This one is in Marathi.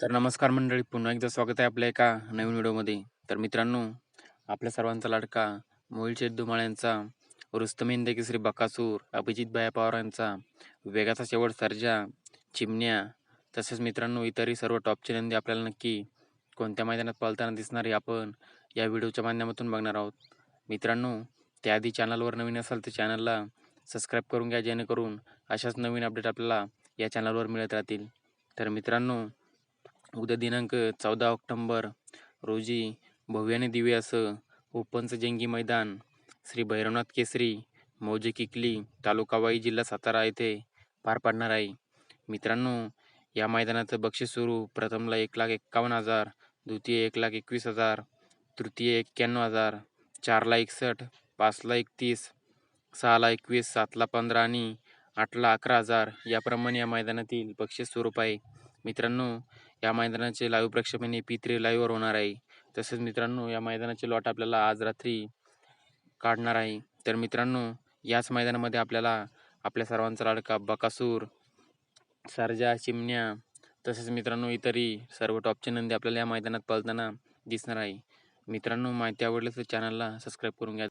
तर नमस्कार मंडळी पुन्हा एकदा स्वागत आहे आपल्या एका नवीन व्हिडिओमध्ये. तर मित्रांनो आपल्या सर्वांचा लाडका मोहिल शेठ धुमाळ यांचा रुस्तमेंद केसरी बकासूर अभिजित बाया पवार यांचा वेगाचा शेवट सर्जा चिमण्या तसेच मित्रांनो इतरही सर्व टॉपचे नंदी आपल्याला नक्की कोणत्या मैदानात पळताना दिसणारी आपण या व्हिडिओच्या माध्यमातून बघणार आहोत. मित्रांनो त्याआधी चॅनलवर नवीन असाल तर चॅनलला सबस्क्राईब करून घ्या जेणेकरून अशाच नवीन अपडेट आपल्याला या चॅनलवर मिळत राहतील. तर मित्रांनो उद्या दिनांक चौदा ऑक्टोंबर रोजी भव्य आणि दिव्य असं ओपनचं जंगी मैदान श्री भैरवनाथ केसरी मौजे किकली तालुका वाई जिल्हा सातारा येथे पार पाडणार आहे. मित्रांनो या मैदानाचं बक्षीस स्वरूप प्रथमला एक लाख एक्कावन्न हजार द्वितीय एक लाख एकवीस हजार तृतीय एक्क्याण्णव हजार चारला एकसष्ट पाचला एकतीस सहाला एकवीस सातला पंधरा आणि आठला अकरा हजार याप्रमाणे या मैदानातील बक्षीस स्वरूप आहे. मित्रांनो या मैदानाचे लाईव्ह प्रक्षेपण पी थ्री लाईव्हवर होणार आहे. तसेच मित्रांनो या मैदानाचे लॉट आपल्याला आज रात्री काढणार आहे. तर मित्रांनो याच मैदानामध्ये आपल्याला आपल्या सर्वांचा लाडका बकासूर सरजा चिमण्या तसेच मित्रांनो इतरही सर्व टॉपचे नंदी आपल्याला या मैदानात पळताना दिसणार आहे. मित्रांनो माहिती आवडली तर चॅनलला सबस्क्राईब करून घ्या.